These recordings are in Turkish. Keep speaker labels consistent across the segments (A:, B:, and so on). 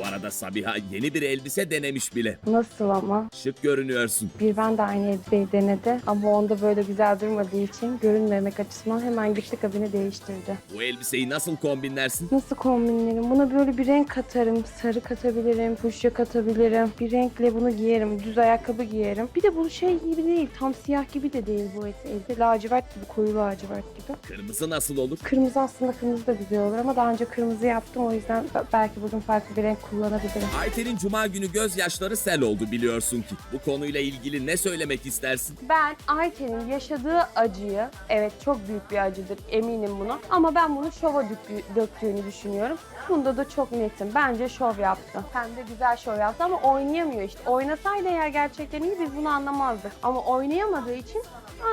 A: Bu arada Sabiha yeni bir elbise denemiş bile.
B: Nasıl ama?
A: Şık görünüyorsun.
B: Bir ben de aynı elbiseyi denedi ama onda böyle güzel durmadığı için görünmemek açısından hemen gitti kabini değiştirdi.
A: Bu elbiseyi nasıl kombinlersin?
B: Nasıl kombinlerim? Buna böyle bir renk katarım. Sarı katabilirim, fuşya katabilirim. Bir renkle bunu giyerim. Düz ayakkabı giyerim. Bir de bu şey gibi değil. Tam siyah gibi de değil bu elbise. Lacivert gibi, koyu lacivert gibi.
A: Kırmızı nasıl olur?
B: Kırmızı aslında kırmızı da güzel olur ama daha önce kırmızı yaptım. O yüzden be- belki bugün farklı bir renk kullanabilirim.
A: Ayten'in cuma günü gözyaşları sel oldu biliyorsun ki. Bu konuyla ilgili ne söylemek istersin?
B: Ben Ayten'in yaşadığı acıyı, evet çok büyük bir acıdır eminim buna ama ben bunu şova döktüğü- döktüğünü düşünüyorum. Bunda da çok netim. Bence şov yaptı. Hem de güzel şov yaptı ama oynayamıyor işte. Oynasaydı eğer gerçekten iyi biz bunu anlamazdık. Ama oynayamadığı için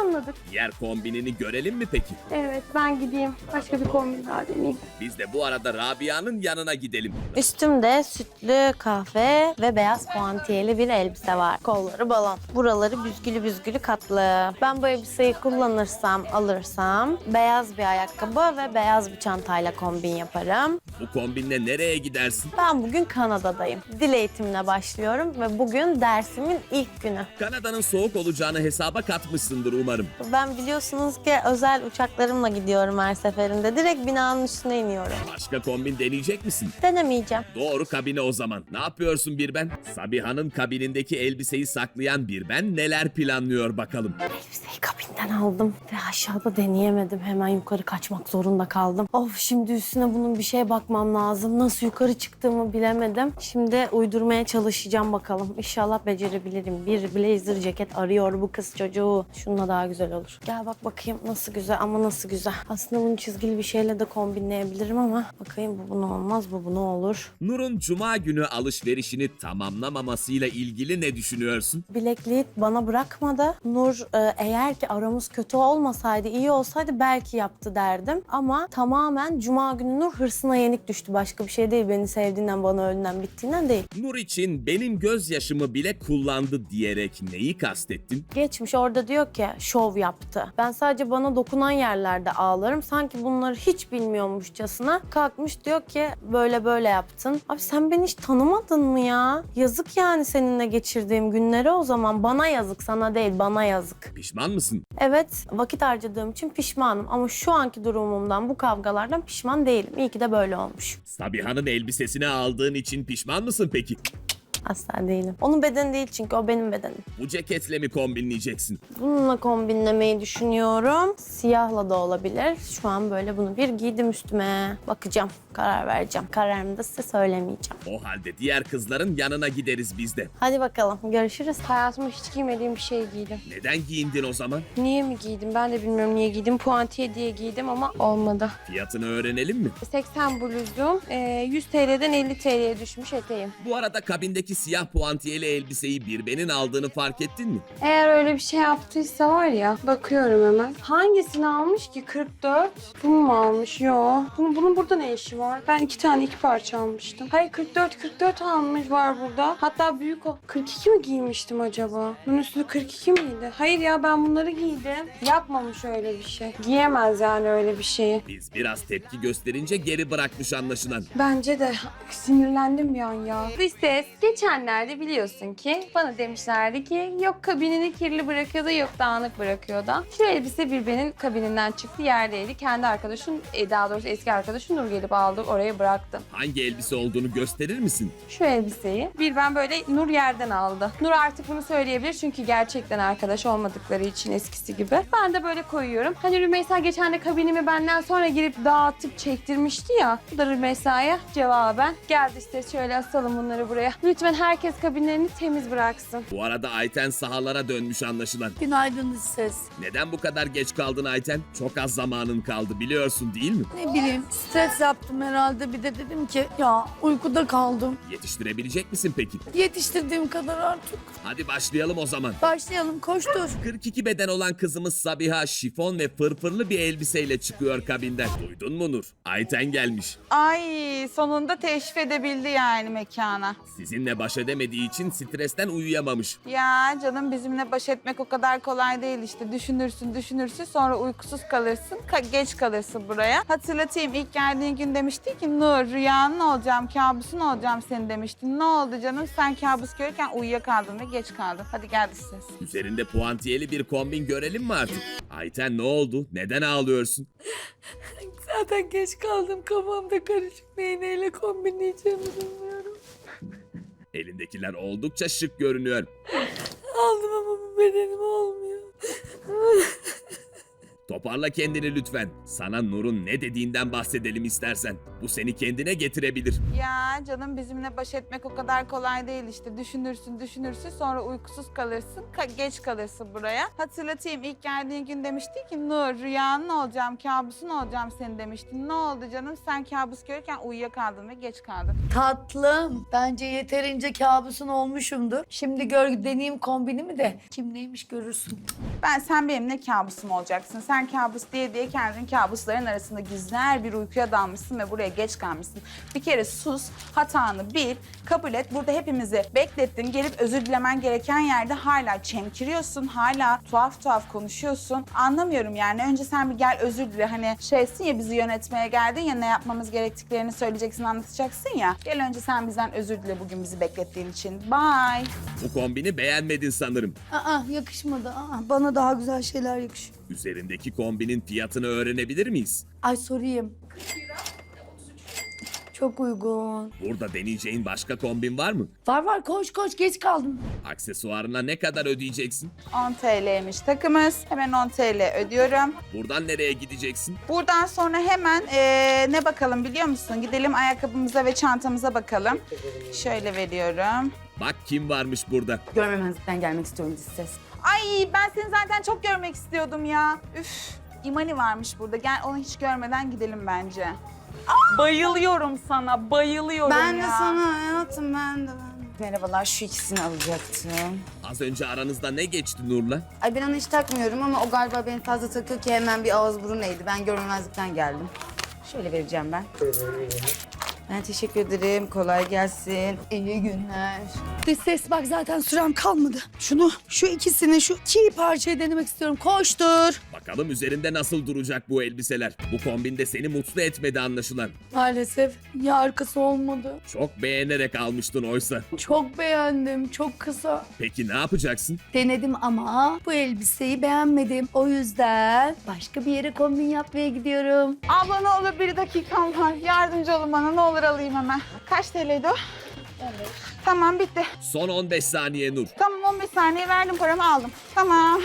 B: anladık.
A: Diğer kombinini görelim mi peki?
B: Evet ben gideyim. Başka bir kombin daha deneyeyim.
A: Biz de bu arada Rabia'nın yanına gidelim.
C: Üstümde sütlü kahve ve beyaz puantiyeli bir elbise var. Kolları balon. Buraları büzgülü büzgülü katlı. Ben bu elbiseyi kullanırsam, alırsam beyaz bir ayakkabı ve beyaz bir çantayla kombin yaparım.
A: Bu kombinle nereye gidersin?
C: Ben bugün Kanada'dayım. Dil eğitimine başlıyorum ve bugün dersimin ilk günü.
A: Kanada'nın soğuk olacağını hesaba katmışsındır umarım.
C: Ben biliyorsunuz ki özel uçaklarımla gidiyorum her seferinde. Direkt binanın üstüne iniyorum.
A: Başka kombin deneyecek misin?
C: Denemeyeceğim.
A: Doğru kabine o zaman. Ne yapıyorsun bir ben? Sabiha'nın kabinindeki elbiseyi saklayan bir ben neler planlıyor bakalım.
C: Elbiseyi kabinden aldım ve aşağıda deneyemedim. Hemen yukarı kaçmak zorunda kaldım. Of şimdi üstüne bunun bir şeye bakmam lazım. Nasıl yukarı çıktığımı bilemedim. Şimdi uydurmaya çalışacağım bakalım. İnşallah becerebilirim. Bir blazer ceket arıyor bu kız çocuğu. Şununla daha güzel olur. Gel bak bakayım nasıl güzel ama nasıl güzel. Aslında bunu çizgili bir şeyle de kombinleyebilirim ama bakayım bu bunu olmaz bu bunu olur.
A: Nur'un cuma günü alışverişini tamamlamamasıyla ilgili ne düşünüyorsun?
C: Bilekliği bana bırakmadı. Nur e, eğer ki aramız kötü olmasaydı, iyi olsaydı belki yaptı derdim. Ama tamamen cuma günü Nur hırsına yenik düştü. Başka bir şey değil. Beni sevdiğinden, bana öldüğünden, bittiğinden değil.
A: Nur için benim gözyaşımı bile kullandı diyerek neyi kastettin?
C: Geçmiş orada diyor ki şov yaptı. Ben sadece bana dokunan yerlerde ağlarım. Sanki bunları hiç bilmiyormuşçasına kalkmış diyor ki böyle böyle yaptın. Abi sen beni hiç tanımadın mı ya? Yazık yani seninle geçirdiğim günlere o zaman. Bana yazık sana değil bana yazık.
A: Pişman mısın?
C: Evet, vakit harcadığım için pişmanım ama şu anki durumumdan, bu kavgalardan pişman değilim. İyi ki de böyle olmuş.
A: Sabiha'nın elbisesini aldığın için pişman mısın peki?
C: Asla değilim. Onun bedeni değil çünkü o benim bedenim.
A: Bu ceketle mi kombinleyeceksin?
C: Bununla kombinlemeyi düşünüyorum. Siyahla da olabilir. Şu an böyle bunu bir giydim üstüme. Bakacağım, karar vereceğim. Kararımı da size söylemeyeceğim.
A: O halde diğer kızların yanına gideriz biz de.
C: Hadi bakalım, görüşürüz.
B: Hayatımda hiç giymediğim bir şey giydim.
A: Neden giyindin o zaman?
B: Niye mi giydim ben de bilmiyorum niye giydim. Puantiye diye giydim ama olmadı.
A: Fiyatını öğrenelim mi?
B: 80 bluzum, e, 100 TL'den 50 TL'ye düşmüş eteğim.
A: Bu arada kabindeki siyah puantiyeli elbiseyi Birben'in aldığını fark ettin mi?
B: Eğer öyle bir şey yaptıysa var ya, bakıyorum hemen. Hangisini almış ki? 44. Bunu mu almış? Yo. Bunun, bunun burada ne işi var? Ben iki tane iki parça almıştım. Hayır 44 44 almış var burada. Hatta büyük o. 42 mi giymiştim acaba? Bunun üstü 42 miydi? Hayır ya ben bunları giydim. Yapmamış öyle bir şey. Giyemez yani öyle bir şeyi.
A: Biz biraz tepki gösterince geri bırakmış anlaşılan.
B: Bence de sinirlendim bir an ya. Dış ses geçenlerde biliyorsun ki bana demişlerdi ki yok kabinini kirli bırakıyor da yok dağınık bırakıyor da. Şu elbise Birben'in kabininden çıktı yerdeydi. Kendi arkadaşım e, daha doğrusu eski arkadaşım Nur gelip aldı oraya bıraktı.
A: Hangi elbise olduğunu gösterir misin?
B: Şu elbiseyi bir ben böyle Nur yerden aldı. Nur artık bunu söyleyebilir çünkü gerçekten arkadaş olmadıkları için eskisi gibi. Ben de böyle koyuyorum. Hani Rümeysa geçen de kabinimi benden sonra girip dağıtıp çektirmişti ya. Bu da Rümeysa'ya cevaben. Geldi işte şöyle asalım bunları buraya. Lütfen herkes kabinlerini temiz bıraksın.
A: Bu arada Ayten sahalara dönmüş anlaşılan.
D: Günaydın ses.
A: Neden bu kadar geç kaldın Ayten? Çok az zamanın kaldı biliyorsun değil mi?
D: Ne bileyim stres yaptım herhalde bir de dedim ki ya uykuda kaldım.
A: Yetiştirebilecek misin peki?
D: Yetiştirdiğim kadar artık.
A: Hadi başlayalım o zaman.
D: Başlayalım koştur.
A: 42 beden olan kızımız Sabiha şifon ve fırfırlı bir elbiseyle çıkıyor kabinden. Duydun mu Nur? Ayten gelmiş.
E: Ay sonunda teşrif edebildi yani mekana.
A: Sizinle baş edemediği için stresten uyuyamamış.
E: Ya canım bizimle baş etmek o kadar kolay değil işte. Düşünürsün düşünürsün sonra uykusuz kalırsın. ka- geç kalırsın buraya. Hatırlatayım ilk geldiğin gün demiş demişti ki Nur rüyanın olacağım, kabusun olacağım senin demiştin. Ne oldu canım? Sen kabus görürken uyuyakaldın ve geç kaldın. Hadi gel dış ses.
A: Üzerinde puantiyeli bir kombin görelim mi artık? Ayten ne oldu? Neden ağlıyorsun?
D: Zaten geç kaldım. Kafamda karışık neyi neyle kombinleyeceğimi bilmiyorum.
A: Elindekiler oldukça şık görünüyor.
D: Aldım ama bu bedenim olmuyor.
A: Toparla kendini lütfen. Sana Nur'un ne dediğinden bahsedelim istersen. Bu seni kendine getirebilir.
E: Ya canım bizimle baş etmek o kadar kolay değil işte. Düşünürsün düşünürsün sonra uykusuz kalırsın. ka- geç kalırsın buraya. Hatırlatayım ilk geldiğin gün demişti ki Nur rüyanın olacağım, kabusun olacağım senin demiştin. Ne oldu canım? Sen kabus görürken uyuyakaldın ve geç kaldın.
D: Tatlım. Bence yeterince kabusun olmuşumdur. Şimdi gör deneyeyim kombinimi de. Kim neymiş görürsün.
E: Ben sen benim ne kabusum olacaksın? Sen kabus diye diye kendini kabusların arasında gizler bir uykuya dalmışsın ve buraya geç kalmışsın. Bir kere sus, hatanı bil, kabul et. Burada hepimizi beklettin. Gelip özür dilemen gereken yerde hala çemkiriyorsun, hala tuhaf tuhaf konuşuyorsun. Anlamıyorum yani. Önce sen bir gel özür dile. Hani şeysin ya bizi yönetmeye geldin ya ne yapmamız gerektiklerini söyleyeceksin, anlatacaksın ya. Gel önce sen bizden özür dile bugün bizi beklettiğin için. Bye.
A: Bu kombini beğenmedin sanırım.
D: Aa yakışmadı. Aa, bana daha güzel şeyler yakışıyor.
A: Üzerindeki kombinin fiyatını öğrenebilir miyiz?
D: Ay sorayım. Çok uygun.
A: Burada deneyeceğin başka kombin var mı?
D: Var var koş koş geç kaldım.
A: Aksesuarına ne kadar ödeyeceksin?
E: 10 TL'ymiş takımız. Hemen 10 TL ödüyorum.
A: Buradan nereye gideceksin?
E: Buradan sonra hemen eee, ne bakalım biliyor musun? Gidelim ayakkabımıza ve çantamıza bakalım. Şöyle veriyorum.
A: Bak kim varmış burada.
F: Görmemezlikten gelmek istiyorum dizi ses.
E: Ay ben seni zaten çok görmek istiyordum ya. Üf. İmani varmış burada. Gel onu hiç görmeden gidelim bence. Bayılıyorum sana, bayılıyorum
F: Ben
E: ya.
F: de sana hayatım ben de ben. Merhabalar şu ikisini alacaktım.
A: Az önce aranızda ne geçti Nur'la?
F: Ay ben onu hiç takmıyorum ama o galiba beni fazla takıyor ki hemen bir ağız burun eğdi. Ben görmemezlikten geldim. Şöyle vereceğim ben. Ben teşekkür ederim. Kolay gelsin. İyi günler.
D: Dış ses bak zaten sürem kalmadı. Şunu şu ikisini şu çiğ parçayı denemek istiyorum. Koştur.
A: Bakalım üzerinde nasıl duracak bu elbiseler. Bu kombinde seni mutlu etmedi anlaşılan.
D: Maalesef ya arkası olmadı.
A: Çok beğenerek almıştın oysa.
D: Çok beğendim. Çok kısa.
A: Peki ne yapacaksın?
D: Denedim ama bu elbiseyi beğenmedim. O yüzden başka bir yere kombin yapmaya gidiyorum.
E: Abla ne olur bir dakikam var. Yardımcı olun bana ne olur alayım hemen. Kaç TL'ydi o? Tamam bitti.
A: Son 15 saniye Nur.
E: Tamam 15 saniye verdim paramı aldım. Tamam.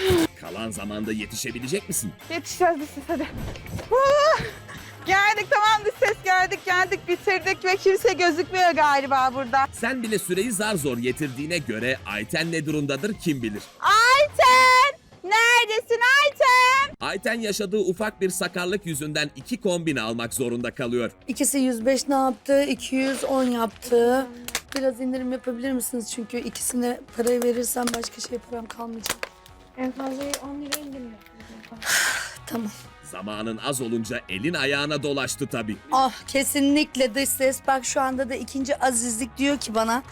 A: Kalan zamanda yetişebilecek misin?
E: Yetişeceğiz biz siz hadi. Huu! Geldik tamam biz ses geldik geldik bitirdik ve kimse gözükmüyor galiba burada.
A: Sen bile süreyi zar zor yetirdiğine göre Ayten ne durumdadır kim bilir.
E: Ayten! Neredesin Ayten?
A: Ayten yaşadığı ufak bir sakarlık yüzünden iki kombin almak zorunda kalıyor.
D: İkisi 105 ne yaptı? 210 yaptı. Biraz indirim yapabilir misiniz? Çünkü ikisine parayı verirsem başka şey param kalmayacak.
B: En fazla 10 lira indirim
D: Tamam.
A: Zamanın az olunca elin ayağına dolaştı tabii.
D: Ah kesinlikle dış ses. Bak şu anda da ikinci azizlik diyor ki bana.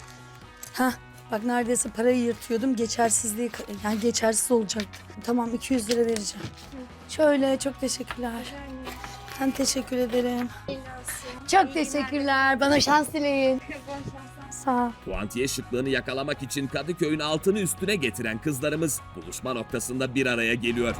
D: Hah bak neredeyse parayı yırtıyordum. Geçersizliği yani geçersiz olacaktı. Tamam 200 lira vereceğim. Şöyle çok teşekkürler. Ben teşekkür ederim. Çok teşekkürler. Bana şans dileyin. Sağ.
A: Puantiye şıklığını yakalamak için Kadıköy'ün altını üstüne getiren kızlarımız buluşma noktasında bir araya geliyor.